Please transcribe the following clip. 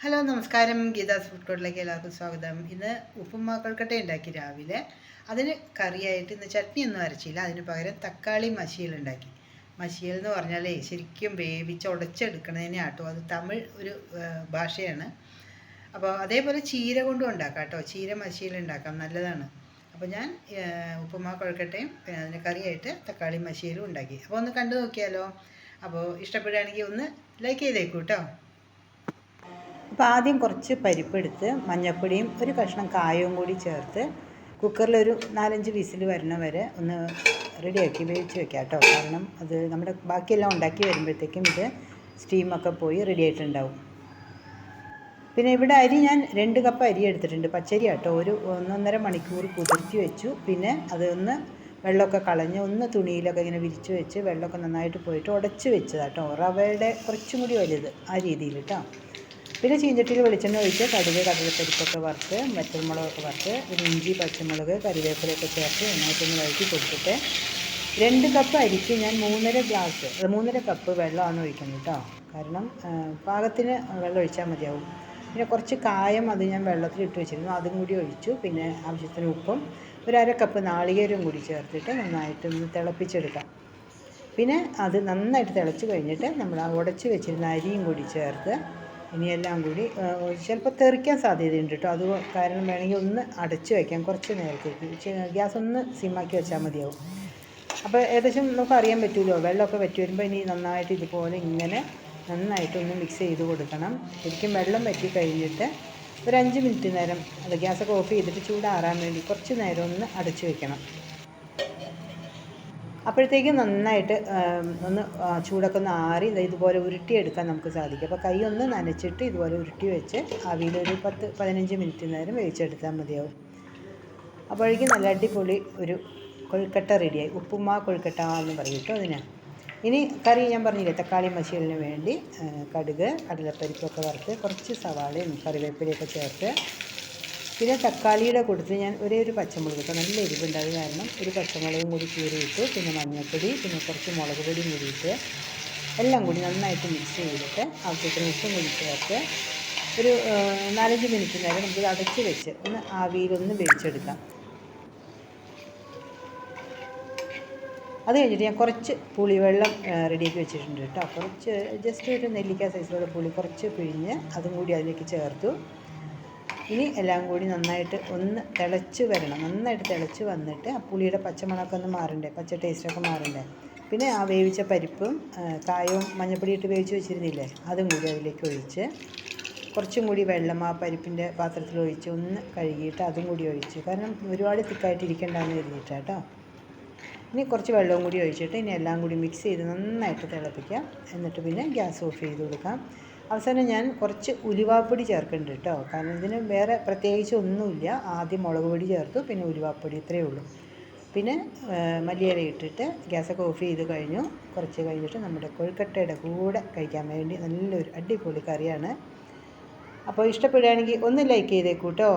Hello നമസ്കാരം. Geetha's food കോർട്ടിലേക്ക് എല്ലാവർക്കും സ്വാഗതം. ഇന്ന് ഉപ്പുമാ കൊൽക്കട്ട ഉണ്ടാക്കി രാവിലെ. അതിന് കറിയായിട്ട് ഇന്ന് ചട്നി ഒന്നും അരച്ചില്ല. അതിന് പകരം തക്കാളി മശിയൽ ഉണ്ടാക്കി. മശിയൽ എന്ന് പറഞ്ഞാലേ ശരിക്കും വേവിച്ച് ഉടച്ചെടുക്കണതിനെ ആട്ടോ. അത് തമിഴ് ഒരു ഭാഷയാണ്. അപ്പോൾ അതേപോലെ ചീര കൊണ്ടും ഉണ്ടാക്കാം കേട്ടോ. ചീര മശിയൽ ഉണ്ടാക്കാം. നല്ലതാണ്. അപ്പോൾ ഞാൻ ഉപ്പുമാ കൊഴക്കട്ടയും പിന്നെ അതിന് കറിയായിട്ട് തക്കാളി മശിയലും ഉണ്ടാക്കി. അപ്പോൾ ഒന്ന് കണ്ടു നോക്കിയാലോ? അപ്പോൾ ഇഷ്ടപ്പെടുകയാണെങ്കിൽ ഒന്ന് ലൈക്ക് ചെയ്തേക്കൂ കേട്ടോ. അപ്പോൾ ആദ്യം കുറച്ച് പരിപ്പെടുത്ത് മഞ്ഞൾപ്പൊടിയും ഒരു കഷ്ണം കായവും കൂടി ചേർത്ത് കുക്കറിൽ ഒരു നാലഞ്ച് വിസിൽ വരണ വരെ ഒന്ന് റെഡിയാക്കി വേവിച്ച് വെക്കാം കേട്ടോ. കാരണം അത് നമ്മുടെ ബാക്കിയെല്ലാം ഉണ്ടാക്കി വരുമ്പോഴത്തേക്കും ഇത് സ്റ്റീമൊക്കെ പോയി റെഡി ആയിട്ടുണ്ടാവും. പിന്നെ ഇവിടെ അരി ഞാൻ രണ്ട് കപ്പ് അരി എടുത്തിട്ടുണ്ട്. പച്ചരി കേട്ടോ ഒരു ഒന്നൊന്നര മണിക്കൂർ കുതിർത്തി വെച്ചു. പിന്നെ അതൊന്ന് വെള്ളമൊക്കെ കളഞ്ഞ് ഒന്ന് തുണിയിലൊക്കെ ഇങ്ങനെ വിരിച്ച് വെച്ച് വെള്ളമൊക്കെ നന്നായിട്ട് പോയിട്ട് ഉടച്ച് വെച്ചതാട്ടോ. റവയുടെ കുറച്ചും കൂടി വലുത് ആ രീതിയിൽ കേട്ടോ പിന്നെ ചീഞ്ചട്ടിയിൽ വെളിച്ചെണ്ണ ഒഴിച്ച് കടുക് കടലപ്പരിപ്പൊക്കെ വറുത്ത് വറ്റൽമുളകൊക്കെ വറുത്ത് പിന്നെ ഇഞ്ചി പച്ചമുളക് കറിവേപ്പിലയൊക്കെ ചേർത്ത് നന്നായിട്ടൊന്ന് വഴറ്റി കൊടുത്തിട്ട് രണ്ട് കപ്പ് അരിക്ക് ഞാൻ മൂന്നര ഗ്ലാസ് മൂന്നര കപ്പ് വെള്ളമാണ് ഒഴിക്കുന്നത് കേട്ടോ കാരണം പാകത്തിന് വെള്ളം ഒഴിച്ചാൽ മതിയാവും. പിന്നെ കുറച്ച് കായം അത് ഞാൻ വെള്ളത്തിൽ ഇട്ട് വെച്ചിരുന്നു. അതും കൂടി ഒഴിച്ചു. പിന്നെ ആവശ്യത്തിന് ഉപ്പും ഒരു അര കപ്പ് നാളികേരവും കൂടി ചേർത്തിട്ട് നന്നായിട്ടൊന്ന് തിളപ്പിച്ചെടുക്കാം. പിന്നെ അത് നന്നായിട്ട് തിളച്ച് കഴിഞ്ഞിട്ട് നമ്മൾ ആ ഉടച്ച് വെച്ചിരുന്ന അരിയും കൂടി ചേർത്ത് ഇനിയെല്ലാം കൂടി ചിലപ്പോൾ തെറിക്കാൻ സാധ്യതയുണ്ട് കേട്ടോ. അത് കാരണം വേണമെങ്കിൽ ഒന്ന് അടച്ചു വയ്ക്കാം കുറച്ച് നേരത്തേക്ക്. ഗ്യാസ് ഒന്ന് സിമ്മാക്കി വെച്ചാൽ മതിയാവും. അപ്പോൾ ഏകദേശം നമുക്ക് അറിയാൻ പറ്റുമല്ലോ വെള്ളമൊക്കെ വറ്റി വരുമ്പോൾ ഇനി നന്നായിട്ട് ഇതുപോലെ ഇങ്ങനെ നന്നായിട്ടൊന്ന് മിക്സ് ചെയ്ത് കൊടുക്കണം. ശരിക്കും വെള്ളം വറ്റി കഴിഞ്ഞിട്ട് ഒരു അഞ്ച് മിനിറ്റ് നേരം അത് ഗ്യാസൊക്കെ ഓഫ് ചെയ്തിട്ട് ചൂടാറാൻ വേണ്ടി കുറച്ച് നേരം ഒന്ന് അടച്ചു വെക്കണം. അപ്പോഴത്തേക്കും നന്നായിട്ട് ഒന്ന് ചൂടൊക്കെ ഒന്ന് ആറി ഇതുപോലെ ഉരുട്ടിയെടുക്കാൻ നമുക്ക് സാധിക്കും. അപ്പോൾ കൈ ഒന്ന് നനച്ചിട്ട് ഇതുപോലെ ഉരുട്ടി വെച്ച് ആവിയിലൊരു പത്ത് പതിനഞ്ച് മിനിറ്റ് നേരം വേവിച്ചെടുത്താൽ മതിയാവും. അപ്പോഴേക്കും നല്ല അടിപൊളി ഒരു കൊഴുക്കട്ട റെഡിയായി. ഉപ്പുമാ കൊഴുക്കട്ട എന്ന് പറഞ്ഞിട്ട് കേട്ടോ അതിന്. ഇനി കറി ഞാൻ പറഞ്ഞില്ലേ തക്കാളി മശീലിന് വേണ്ടി കടുക് കടലപ്പരിപ്പൊക്കെ വറുത്ത് കുറച്ച് സവാളയും കറിവേപ്പിലയൊക്കെ ചേർത്ത് പിന്നെ തക്കാളിയുടെ കൊടുത്ത് ഞാൻ ഒരേ ഒരു പച്ചമുളക് ഇപ്പോൾ നല്ല എരിവുണ്ട്. അത് കാരണം ഒരു പച്ചമുളകും കൂടി കീറിയിട്ട് പിന്നെ മഞ്ഞൾപ്പൊടി പിന്നെ കുറച്ച് മുളക് പൊടിയും കൂടിയിട്ട് എല്ലാം കൂടി നന്നായിട്ട് മിക്സ് ചെയ്തിട്ട് ആവശ്യത്തിന് ഉപ്പും കൂടി ചേർത്ത് ഒരു നാലഞ്ച് മിനിറ്റ് നേരം നമുക്ക് അടച്ച് വെച്ച് ഒന്ന് ആവിയിലൊന്ന് വേവിച്ചെടുക്കാം. അത് കഴിഞ്ഞിട്ട് ഞാൻ കുറച്ച് പുളിവെള്ളം റെഡിയാക്കി വെച്ചിട്ടുണ്ട് കേട്ടോ. കുറച്ച് ജസ്റ്റ് ഒരു നെല്ലിക്ക സൈസിലുള്ള പുളി കുറച്ച് പിഴിഞ്ഞ് അതും കൂടി അതിലേക്ക് ചേർത്തു. ഇനി എല്ലാം കൂടി നന്നായിട്ട് ഒന്ന് തിളച്ച് വരണം. നന്നായിട്ട് തിളച്ച് വന്നിട്ട് ആ പുളിയുടെ പച്ചമണമൊക്കെ ഒന്ന് മാറണ്ടേ? പച്ച ടേസ്റ്റൊക്കെ മാറണ്ടേ? പിന്നെ ആ വേവിച്ച പരിപ്പും കായവും മഞ്ഞപ്പൊടി ഇട്ട് വേവിച്ച് വെച്ചിരുന്നില്ലേ? അതും കൂടി അതിലേക്ക് ഒഴിച്ച് കുറച്ചും കൂടി വെള്ളം ആ പരിപ്പിന്റെ പാത്രത്തിൽ ഒഴിച്ച് ഒന്ന് കഴുകിയിട്ട് അതും കൂടി ഒഴിച്ച്. കാരണം ഒരുപാട് തിക്കായിട്ട് ഇരിക്കേണ്ടെന്ന് കരുതിയിട്ടാണ് കേട്ടോ. ഇനി കുറച്ച് വെള്ളവും കൂടി ഒഴിച്ചിട്ട് ഇനി എല്ലാം കൂടി മിക്സ് ചെയ്ത് നന്നായിട്ട് തിളപ്പിക്കാം. എന്നിട്ട് പിന്നെ ഗ്യാസ് ഓഫ് ചെയ്ത് കൊടുക്കാം. അവസാനം ഞാൻ കുറച്ച് ഉലുവാപ്പൊടി ചേർക്കുന്നുണ്ട് കേട്ടോ. കാരണം ഇതിന് വേറെ പ്രത്യേകിച്ച് ഒന്നുമില്ല. ആദ്യം മുളക് പൊടി ചേർത്തു പിന്നെ ഉലുവാപ്പൊടി ഇത്രയേ ഉള്ളൂ. പിന്നെ മല്ലിയില ഇട്ടിട്ട് ഗ്യാസൊക്കെ ഓഫ് ചെയ്ത് കഴിഞ്ഞു. കുറച്ച് കഴിഞ്ഞിട്ട് നമ്മുടെ കൊഴുക്കട്ടയുടെ കൂടെ കഴിക്കാൻ വേണ്ടി നല്ലൊരു അടിപൊളി കറിയാണ്. അപ്പോൾ ഇഷ്ടപ്പെടുകയാണെങ്കിൽ ഒന്ന് ലൈക്ക് ചെയ്തേക്കൂട്ടോ